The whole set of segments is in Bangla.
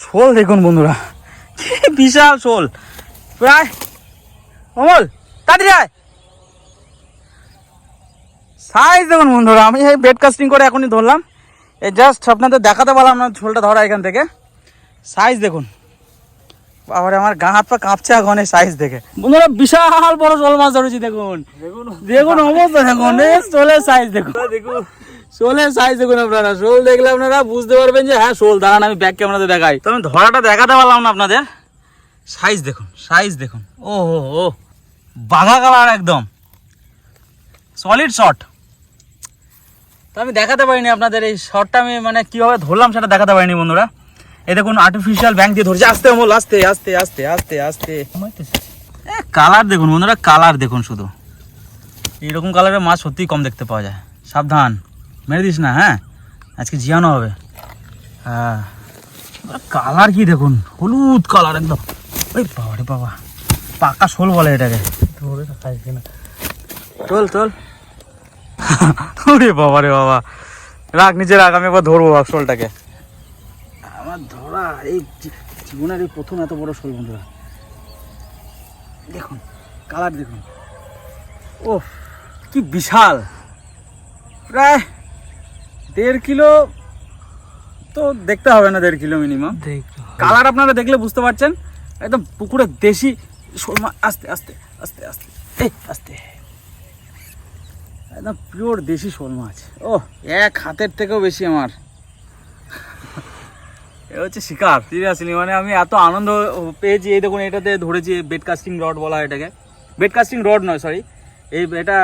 শোল দেখুন বন্ধুরা। কি বিশাল শোল। প্রায়। অমল তাড়াতাড়ি আয়। সাইজ দেখুন বন্ধুরা আমি এই বেড কাস্টিং করে এখনই ধরলাম। এই জাস্ট আপনাদের দেখাতে পারলাম না ঝোলটা ধরা এখান থেকে। সাইজ দেখুন। বাবারে আমার গা হাত পা কাঁপছে এখন এই সাইজ দেখে। বন্ধুরা বিশাল বড় শোল মাছ ধরেছি দেখুন। দেখুন। অবস্থা দেখুন শোলের সাইজ দেখুন। দেখুন। শোলের সাইজ দেখুন আপনারা। শোল দেখলে আপনারা বুঝতে পারবেন যে হ্যাঁ শোল, দাঁড়ান, আমি দেখাই। তো আমি ধরাটা দেখাতে পারলাম না আপনাদের। সাইজ দেখুন সাইজ দেখুন। ও হো ও। বাঘা কালার একদম। সলিড শট তো আমি দেখাতে পারিনি আপনাদের এই শটটা আমি মানে কীভাবে ধরলাম সেটা দেখাতে পারিনি বন্ধুরা। এই দেখুন আর্টিফিশিয়াল ব্যাংক দিয়ে ধরছে। আস্তে, অমল, আস্তে আস্তে আস্তে আস্তে আস্তে। কালার দেখুন বন্ধুরা কালার দেখুন শুধু। এইরকম কালারের মাছ সত্যিই কম দেখতে পাওয়া যায়। সাবধান। মেরে দিস না হ্যাঁ? আজকে জিয়ানো হবে। হ্যাঁ। কালার কি দেখুন? হলুদ কালার একদম। ওই বাবা রে বাবা। পাকা শোল বলে এটাকে। চল চল। ওরে বাবা রে বাবা। রাখ নিচে রাখ, আমি একবার ধরবো শোলটাকে। আমার ধরা, এই জীবনের এই প্রথম এত বড় শোল বন্ধুরা। দেখুন, কালার দেখুন। ও কি বিশাল। প্রায় দেড় কিলো তো দেখতে হবে না দেড় কিলো মিনিমাম কালার আপনারা দেখলে বুঝতে পারছেন। একদম পুকুরের দেশি শোল আস্তে আস্তে আস্তে আস্তে। এই আস্তে। একদম পিওর দেশি শোল মাছ ও এক হাতের থেকেও বেশি আমার। এ হচ্ছে শিকার সিরিয়াসলি মানে আমি এত আনন্দ পেয়েছি। এই দেখুন এটাতে ধরেছি বেড কাস্টিং রড বলা হয় এটাকে। বেড কাস্টিং রড নয় সরি এই এটা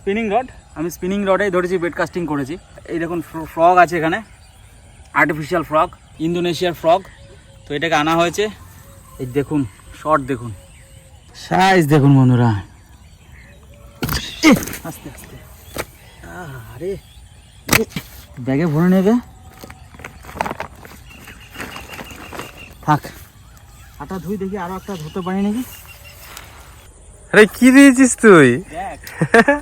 স্পিনিং রড আমি স্পিনিং রডেই ধরেছি বেড কাস্টিং করেছি। এই দেখুন ফ্রগ আছে এখানে। আর্টিফিশিয়াল ফ্রগ ইন্দোনেশিয়ার ফ্রগ তো এটাকে আনা হয়েছে। এই দেখুন শর্ট দেখুন। সাইজ দেখুন বন্ধুরা। আস্তে আস্তে। আরে ব্যাগে ভরে নেবে। থাক। আটা ধুই দেখি আরও একটা ধরতে পারি নাকি? আরে কি দিয়েছিস তুই? দেখ।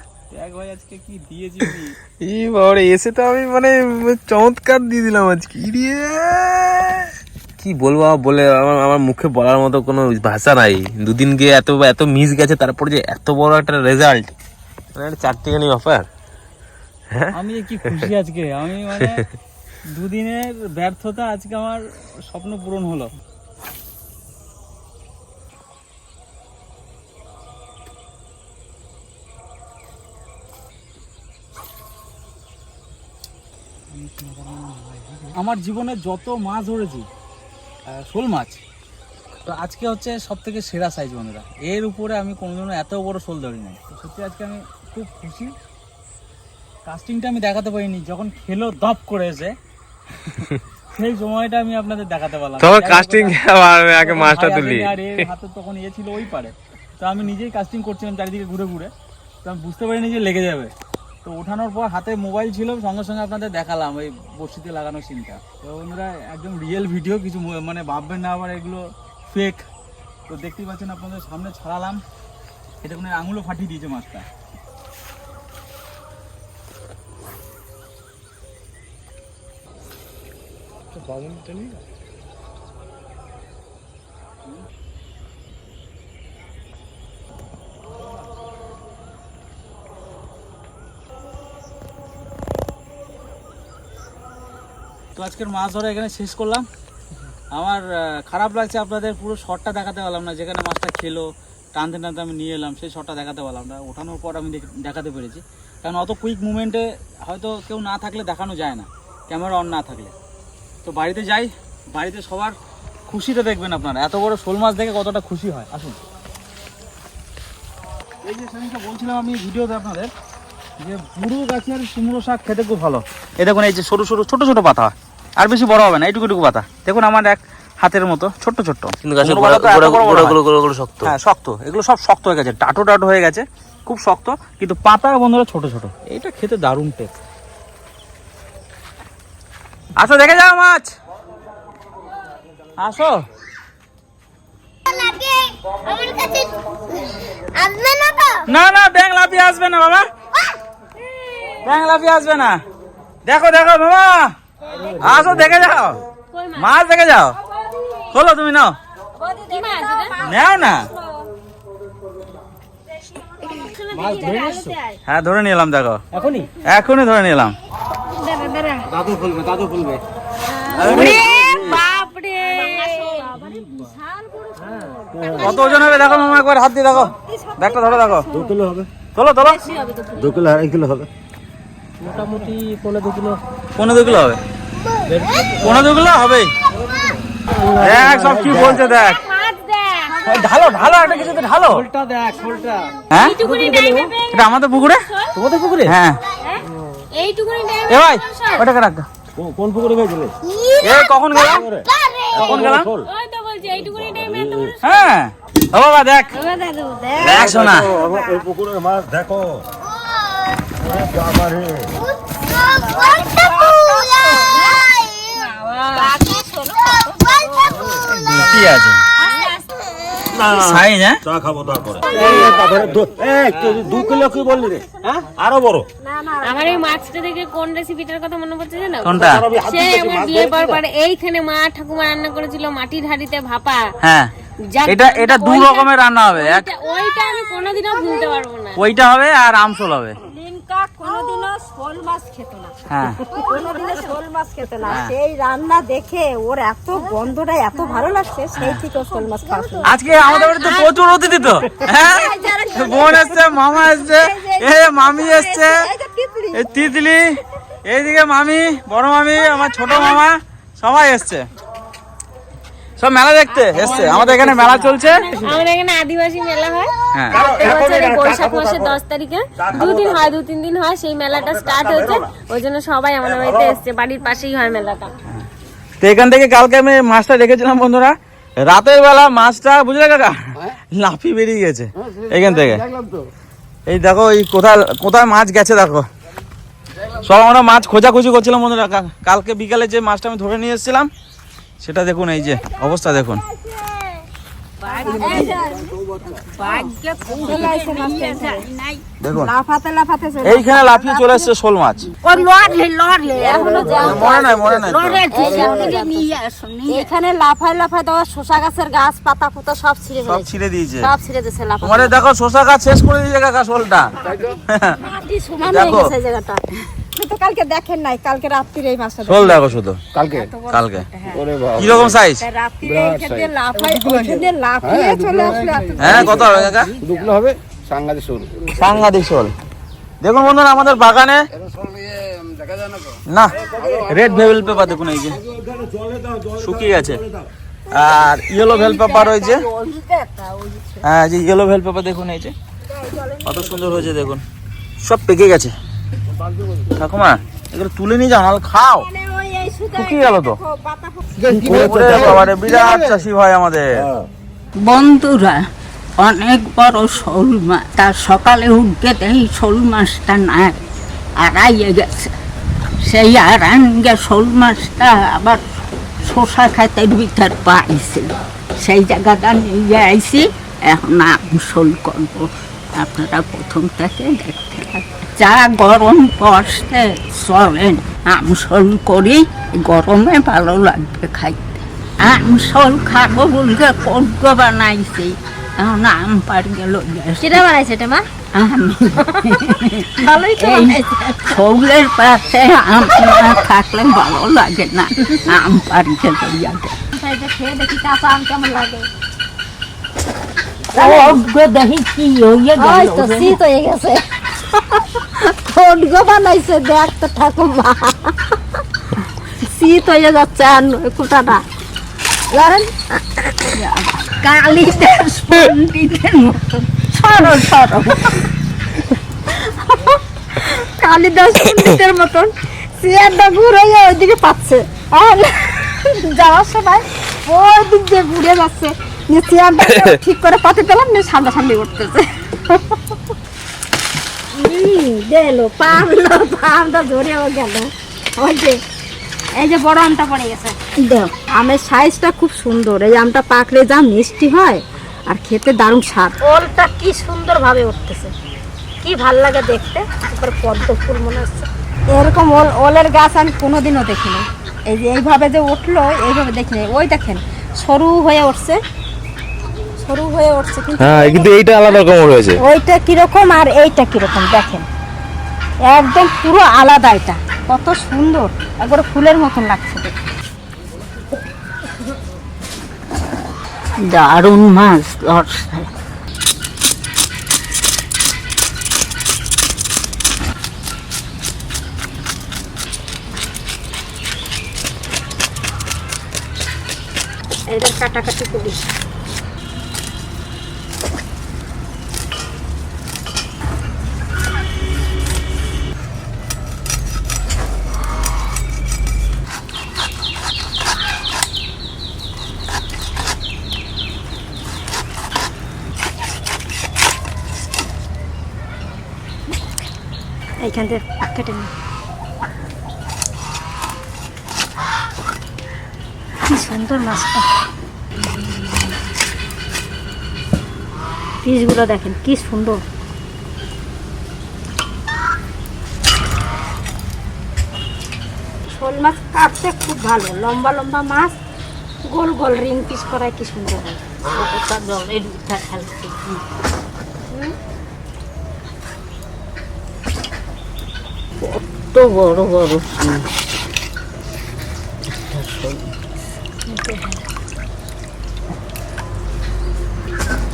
ভাই আজকে কি দিয়েছি ই বাবারে এসে তো আমি মানে চমৎকার দিয়ে দিলাম আজকে। কি বলব বলে আমার আমার মুখে বলার মতো কোনো ভাষা নাই। দুদিন গিয়ে এত এত মিস গেছে তারপরে যে এত বড় একটা রেজাল্ট মানে একটা চারটিখানি অফার আমি কি খুশি আজকে? আমি মানে দুদিনের ব্যর্থতা আজকে আমার স্বপ্ন পূরণ হলো। আমার জীবনে যত মাছ ধরেছি শোল মাছ তো আজকে হচ্ছে সব থেকে সেরা সাইজ বন্ধুরা। এর উপরে আমি কোনোদিনও এত বড় শোল ধরি নাই। তো সত্যি আজকে আমি খুব খুশি। কাস্টিংটা আমি দেখাতে পারিনি যখন খেলো দপ করে এসে সেই সময়টা আমি আপনাদের দেখাতে পারলাম। আমি আগে মাছটা তুলি। আর হাতে তখন ইয়ে ছিল ওই পারে। তো আমি নিজেই কাস্টিং করছিলাম চারিদিকে ঘুরে ঘুরে। তো আমি বুঝতে পারিনি যে লেগে যাবে। তো ওঠানোর পর হাতে মোবাইল ছিল, সঙ্গে সঙ্গে আপনাদের দেখালাম ওই বসিতে লাগানো সিনটা তো ওনারা একদম রিয়েল ভিডিও কিছু মানে ভাববেন না আবার এগুলো ফেক তো দেখতেই পাচ্ছেন আপনাদের সামনে ছাড়ালাম। এটা কোনো আঙুলও ফাটিয়ে দিয়েছে মাছটা আজকের মাছ ধরা এখানে শেষ করলাম। আমার খারাপ লাগছে আপনাদের, পুরো শটটা দেখাতে পারলাম না, যেখানে মাছটা খেলো, টানতে টানতে আমি নিয়ে এলাম, সেই শটটা দেখাতে পারলাম না। ওঠানোর পর আমি দেখ- দেখাতে পেরেছি। কারণ অত কুইক মুভমেন্টে হয়তো কেউ না থাকলে দেখানো যায় না ক্যামেরা অন না থাকলে। তো বাড়িতে যাই, বাড়িতে সবার খুশিতে দেখবেন আপনারা। এত বড় শোল মাছ দেখে কতটা খুশি হয়। আসুন। এই যে সেদিনকে বলছিলাম আমি ভিডিওতে আপনাদের, যে বুড়ো গাছের কুমড়ো শাক খেতে খুব ভালো। এ দেখুন, এই যে সরু সরু ছোটো ছোটো পাতা। আর বেশি বড় হবে না এইটুকু টুকু পাতা। দেখুন আমার এক হাতের মতো ছোট্ট ছোট্ট। কিন্তু শক্ত। হ্যাঁ শক্ত। এগুলো সব শক্ত হয়ে গেছে টাটো টাটো হয়ে গেছে খুব শক্ত কিন্তু পাতা বন্ধুরা ছোট ছোট। এইটা খেতে দারুণ টেস্ট আসো দেখে যাও মাছ। আসো। লাগে আমার কাছে আসবে না না না ব্যাং লাফিয়ে আসবে না বাবা। ব্যাং লাফিয়ে আসবে না। দেখো দেখো বাবা। আসো দেখে যাও। মাছ দেখে যাও। খোলো তুমি নাও। নাও না। হ্যাঁ ধরে নিলাম দেখো। এখনই? এখনই ধরে নিলাম দাদু খুলবে দাদু খুলবে। কত ওজন হবে? দেখো মামা একবার হাত দিয়ে দেখো। ব্যাগটা ধরো দেখো। দু কিলো হবে। তোলো তোলো। দু কিলো আড়াই কিলো হবে। মোটামুটি পনেরো দু কিলো। পনেরো দু কিলো হবে? পনেরো দু কিলো হবেই দেখ সব কি বলছে দেখ। ঢালো ঢালো একটা কিছুতে ঢালো। দেখ হ্যাঁ? এটা আমাদের পুকুরে? তোমাদের পুকুরে? হ্যাঁ। এইটুকুনি টাইম এ ভাই ওটাকে রাখ। কোন পুকুরে গেছিলে? এ কখন গেলাম? কখন গেলাম? ওই তো বলছি এইটুকুনি টাইমে এত হ্যাঁ। ও বাবা দেখ। দেখ। শোনা। ওই পুকুরের মাছ দেখো। কি আছে সাইজ হ্যাঁ চা খাব তারপরে। দু কিলো কি বললি রে আরও বড় আমার এই মাছটা দেখে কোন রেসিপিটার কথা মনে পড়ছে জানো? কোনটা? সে আমার বিয়ে পর পর এইখানে মা ঠাকুমা রান্না করেছিল মাটির হাঁড়িতে ভাপা। হ্যাঁ। এটা এটা দু রকমের রান্না হবে। ওইটা- ওইটা আমি কোনোদিনও ভুলতে পারব না। ওইটা হবে আর আমসল হবে। কোনোদিনও শোল মাছ খেত না। হ্যাঁ। কোনোদিনও শোল মাছ খেত না। সেই রান্না দেখে ওর এত গন্ধটা এত ভালো লাগছে সেই থেকে শোল মাছ খাওয়া আজকে আমাদের বাড়িতে প্রচুর অতিথি তো। হ্যাঁ? বোন এসছে মামা এসছে এ মামি এসছে তিতলি এইদিকে মামি বড় মামি আমার ছোট মামা সবাই এসছে। সব মেলা দেখতে এসছে। আমাদের এখানে মেলা চলছে। আমাদের এখানে আদিবাসী মেলা হয়। হ্যাঁ। বৈশাখ মাসের দশ তারিখে। দুদিন হয় দু তিন দিন হয় সেই মেলাটা স্টার্ট হয়েছে। ওই জন্য সবাই আমাদের বাড়িতে এসছে। বাড়ির পাশেই হয় মেলাটা। তো এখান থেকে কালকে আমি মাছটা রেখেছিলাম বন্ধুরা। রাতের বেলা মাছটা বুঝলে কাকা? লাফি বেরিয়ে গেছে এখান থেকে। এই দেখো এই কোথায় কোথায় মাছ গেছে দেখো। সব আমরা মাছ খোঁজাখুঁজি করছিলাম বন্ধুরা। কা- কালকে বিকালে যে মাছটা আমি ধরে নিয়ে এসেছিলাম সেটা দেখুন এই যে অবস্থা দেখুন। দেখুন এইখানে লাফিয়ে চলে এসছে শোল মাছ। এখনও মনে নাই মনে নাই এখানে লাফায় লাফায় দেওয়া শশা গাছের গাছ পাতা ফুতা সব ছিঁড়ে সব ছিঁড়ে দিয়েছে। সব ছিঁড়ে দিয়েছে লাফা তোমাদের দেখো শশা গাছ শেষ করে দিয়েছে কাকা শোলটা। দেখো। হয়ে কালকে দেখেন নাই কালকে রাত্রির এই মাছটা শোল দেখো শুধু। কালকে? কালকে। ওরে বাবা। কীরকম সাইজ রাত্রিরে এইখান দিয়ে লাফায় লাফিয়ে চলে আসলে হ্যাঁ কত হবে কাকা? দু কিলো হবে সাংঘাতিক শোল। সাংঘাতিক শোল। দেখুন বন্ধুরা আমাদের বাগানে না রেড ভেবেল পেপার দেখুন এই যে। শুকিয়ে গেছে। আর ইয়েলো ভেল পেপার ওই যে। হ্যাঁ যে ইয়েলো ভেল পেপার দেখুন এই যে। কত সুন্দর হয়েছে দেখুন। সব পেকে গেছে। ঠাকুমা, এগুলো তুলে নিয়ে যাও খাও। শুকিয়ে গেল তো। বিরাট চাষি ভাই আমাদের। বন্ধুরা, অনেক বড় শোল মাছ তার সকালে উঠতে দেই শোল মাছটা নাই, আড়াইয়ে গেছে। সেই আড়াঙ্গে শোল মাছটা আবার শশা খাতের ভিতর পাইছে। সেই জায়গাটা নিয়ে আইছি, এখন আম শোল করব। আপনারা প্রথম থেকে দেখতে থাকুন। যা গরম পড়ছে চলেন আম শোল করি গরমে ভালো লাগবে খাইতে। আম শোল খাব বলতে কর্গ বানাইছি এখন আম পার গেল সেটা বানাইছে এটা মা? ভালোই তো পাশে আম না থাকলে ভালো লাগে না আম পার গেল খেয়ে দেখি কাঁচা আম কেমন লাগে। কর্গ দেখি কি হয়ে গেছে। খড়গো বানাইছে, দেখ তো ঠাকুমা। শীত হয়ে যাচ্ছে আর কুটাটা জানেন কালিদাস পণ্ডিতের মতো। সরো সরো। কালিদাস পণ্ডিতের মতন। চেয়ারটা ঘুরে ওইদিকে পাচ্ছে। আর যাওয়ার সময় ওই দিক দিয়ে ঘুরে যাচ্ছে। চেয়ারটা ঠিক করে পাতে পেলাম সামনাসামনি উঠতেছে। গেল পামটা ধরেও গেল। ওই যে এই যে বড় আমটা পড়ে গেছে। দেখ আমের সাইজটা খুব সুন্দর এই আমটা পাকলে যা মিষ্টি হয় আর খেতে দারুণ স্বাদ। ওলটা কি সুন্দর ভাবে উঠতেছে। কি ভালো লাগে দেখতে পদ্ম ফুল মনে হচ্ছে। এরকম ওল ওলের গাছ আমি কোনোদিনও দেখিনি। এই যে এইভাবে যে উঠল এইভাবে দেখিনি। ওই দেখেন সরু হয়ে উঠছে। সরু হয়ে উঠছে কিন্তু হ্যাঁ কিন্তু এইটা আলাদা রকম রয়েছে ওইটা কীরকম আর এইটা কীরকম দেখেন। একদম পুরো আলাদা এটা। কত সুন্দর। একবারে ফুলের মতন লাগছে দারুণ মাছ ধরছে এদের কাটাকাটি করি এইখান থেকে কেটে নিই কি সুন্দর মাছটা। পিসগুলো দেখেন, কি সুন্দর। শোল মাছ কাটতে খুব ভালো, লম্বা লম্বা মাছ, গোল গোল রিং পিস করায় কি সুন্দর হয় ওটা জলের উঠা খেলছে কত বড় বড়।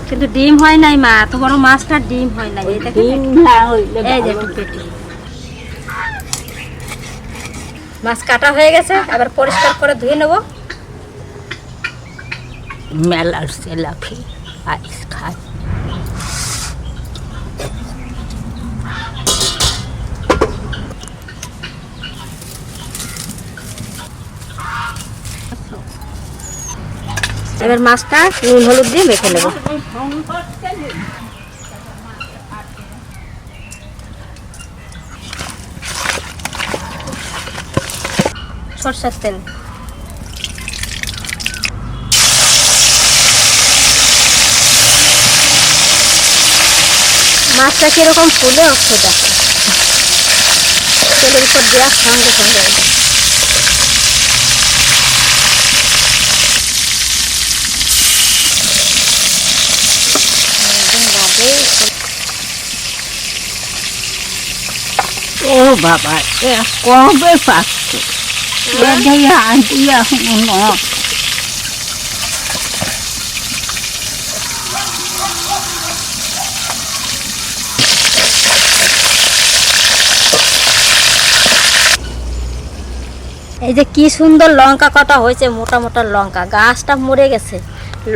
কিন্তু ডিম হয় নাই মা। এত বড় মাছটা ডিম হয় নাই। এই দেখেন ডিম না হইলে এই যে পেটি। মাছ কাটা হয়ে গেছে। এবার পরিষ্কার করে ধুয়ে নেব। মেলার সেলাফি আইস খায় এবার মাছটা নুন, হলুদ দিয়ে মেখে নেব। সরষের তেল। মাছটা কীরকম ফুলে দেখো তেলের উপর দেওয়ার সঙ্গে সঙ্গে ও বাবা কবে এই যে কি সুন্দর লঙ্কা কটা হয়েছে, মোটা মোটা লঙ্কা। গাছটা মরে গেছে।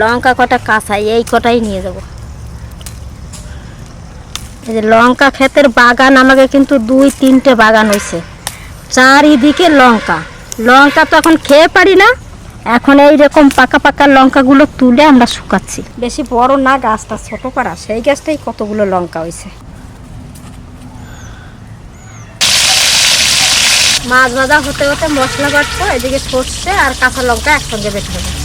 লঙ্কা কটা কাঁচা, এই কটাই নিয়ে যাব। এই যে লঙ্কা ক্ষেতের বাগান, আমাকে কিন্তু দুই, তিনটে বাগান হয়েছে চারিদিকে লঙ্কা। লঙ্কা তো এখন খেয়ে পারি না। এখন এই রকম পাকা পাকা লঙ্কাগুলো তুলে আমরা শুকাচ্ছি। বেশি বড় না গাছটা ছোট পাড়া। সেই গাছটাই কতগুলো লঙ্কা হয়েছে মাছ ভাজা হতে হতে মশলা বাটবো, এদিকে সর্ষে আর কাঁচা লঙ্কা একসঙ্গে বেটে দেবো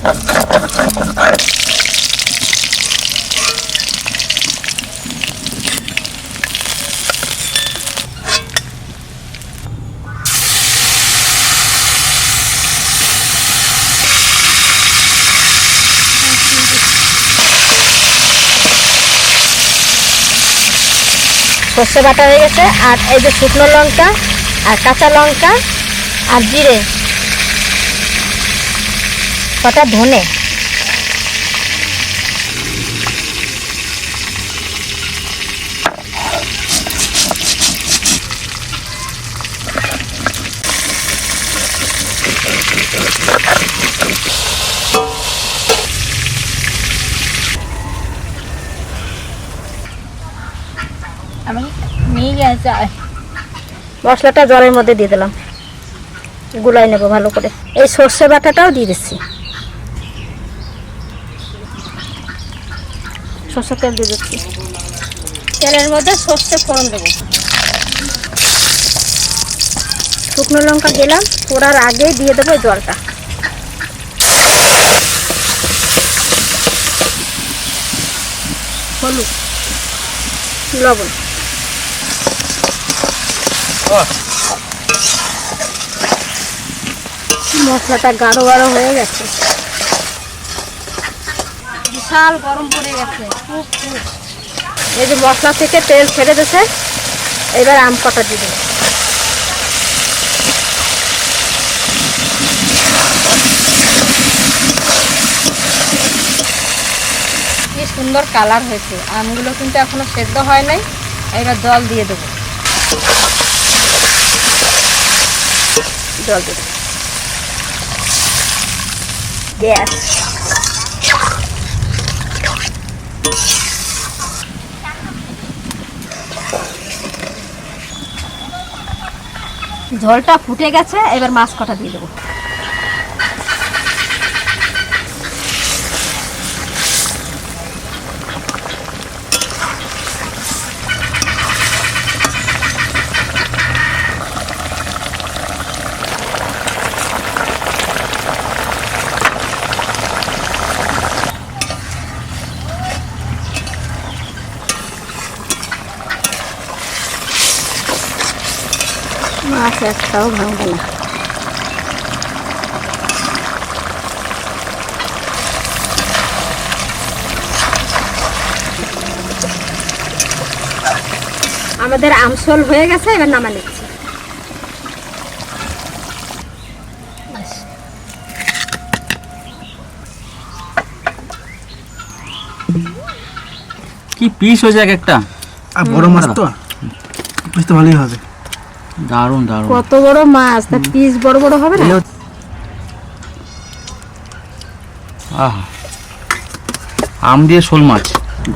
Thank you. সর্ষে বাটা হয়ে গেছে, আর এই যে শুকনো লঙ্কা আর কাঁচা লঙ্কা আর জিরে। কটা ধনে। মশলাটা জলের মধ্যে দিয়ে দিলাম। গুলাই নেব ভালো করে। এই সর্ষে বাটাটাও দিয়ে দিচ্ছি। সর্ষের তেল দিয়ে দিচ্ছি। তেলের মধ্যে সর্ষে ফোড়ন দেবো। শুকনো লঙ্কা দিলাম। ফোড়ার আগে দিয়ে দেবো জলটা। হলুদ। লবণ। মশলাটা গাঢ় গাঢ় হয়ে গেছে। বিশাল গরম পড়ে গেছে। এই যে মশলা থেকে তেল ছেড়ে দিয়েছে, এবার আম কটা দেবো? কি সুন্দর কালার হয়েছে। আমগুলো কিন্তু এখনও সেদ্ধ হয় নাই, এবার জল দিয়ে দেবো। জল গ্যাস জলটা ফুটে গেছে এবার মাছ কটা দিয়ে দেবো? একটাও ভাঙবে না। আমাদের আমসল হয়ে গেছে এবার নামা নিচ্ছি। কি পিস হয়েছে এক একটা? আর বড় মাছ তো? বুঝতে ভালোই হবে। দারুণ দারুণ। কত বড় মাছ? তা পিস বড় বড় হবে না? আহা। আম দিয়ে শোল মাছ।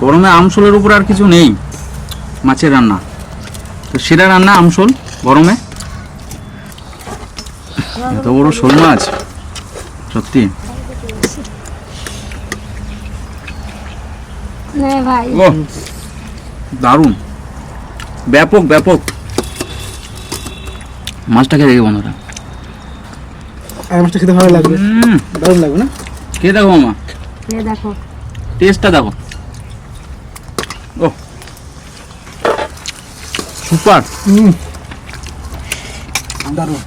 গরমে আম শোলের উপর আর কিছু নেই মাছের রান্না। তো সেরা রান্না আম শোল গরমে। এত বড় শোল মাছ সত্যি। নে ভাই। ও দারুণ। ব্যাপক ব্যাপক। মাছটা খেয়ে দেখে বন্ধুরা। আর মাছটা খেতে ভালো লাগবে। দারুণ লাগবে না? কে দেখো মামা? এ দেখো? টেস্টটা দেখো। ও সুপার। দারুণ।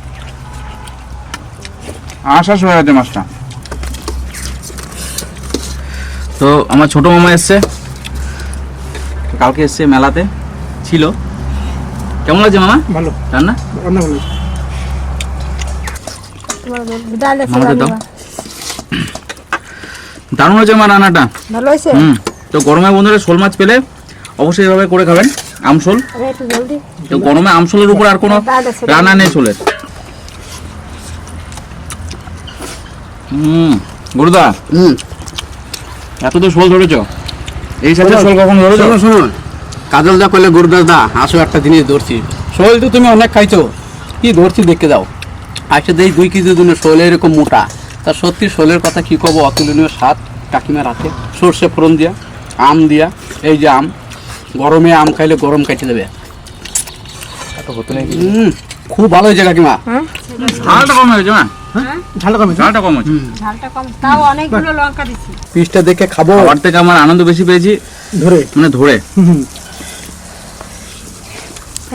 আশ্বাস হয়ে গেছে মাছটা। তো আমার ছোট মামা এসছে। কালকে এসছে মেলাতে। ছিল। কেমন লাগছে মামা? ভালো। রান্না? রান্না ভালো। দাও। দারুণ হয়েছে আমার রান্নাটা। ভালো হয়েছে? হুম। তো গরমে বন্ধুরা শোল মাছ পেলে অবশ্যই এভাবে করে খাবেন। আমশোল আরে একটু জলদি। তো গরমে আমশোলের উপর আর কোনো রান্না নেই শোলের। হুম। গুরুদা। হুম। এত তো শোল ধরেছ। এই সাথে শোল। কখন ধরেছ? শুনুন কাজল দা কইলে গুরুদাস দা আসো একটা জিনিস ধরছি। শোল তো তুমি অনেক খাইছো। কি ধরছি দেখতে দাও। আসে দেই দুই কেজি দুনে শোল এরকম মোটা। তা সত্যি শোলের কথা কি কব? অতুলনীয় স্বাদ কাকিমার হাতে সর্ষে ফোড়ন দিয়া আম দিয়া এই যে আম গরমে আম খাইলে গরম কাটিয়ে দেবে। হুম, খুব ভালো হয়েছে কাকিমা। ঝালটা কম হয়েছে না ঝালটা কমে হয়েছে? ঝালটা কম তাও অনেকগুলো লঙ্কা দিছি। পিসটা দেখে খাব। থেকে আমার আনন্দ বেশি পেয়েছি। ধরে। মানে ধরে।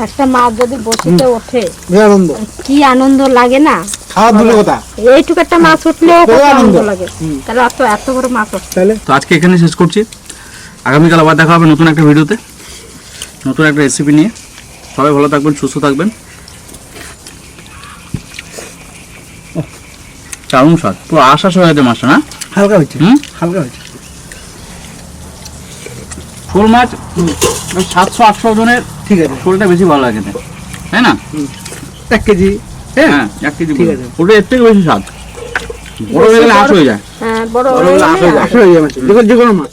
একটা মাছ যদি বসিতে ওঠে আনন্দ। কি আনন্দ লাগে না? খাওয়ার দূরের কথা। এইটুকু একটা মাছ উঠলেও কত আনন্দ। আনন্দ লাগে। তাহলে এত এত বড় মাছ তাহলে? তো আজকে এখানে শেষ করছি। আগামীকাল আবার দেখা হবে নতুন একটা ভিডিওতে নতুন একটা রেসিপি নিয়ে। সবাই ভালো থাকবেন সুস্থ থাকবেন। দারুণ স্বাদ। পুরো আশ্বাস হয়ে গেছে মাছটা না? হালকা হয়েছে। হুম? হালকা হয়েছে। শোল মাছ সাতশো আটশো জনের ঠিক আছে। শোলটা বেশি ভালো লাগে না। তাই না? এক কেজি। হ্যাঁ এক কেজি ঠিক আছে। ওটা এর থেকে বেশি স্বাদ। বড় হয়ে গেলে আশ হয়ে যায়। হ্যাঁ বড় হয়ে গেলে আসো হয়ে যায়। কোনো- যে কোনো মাছ।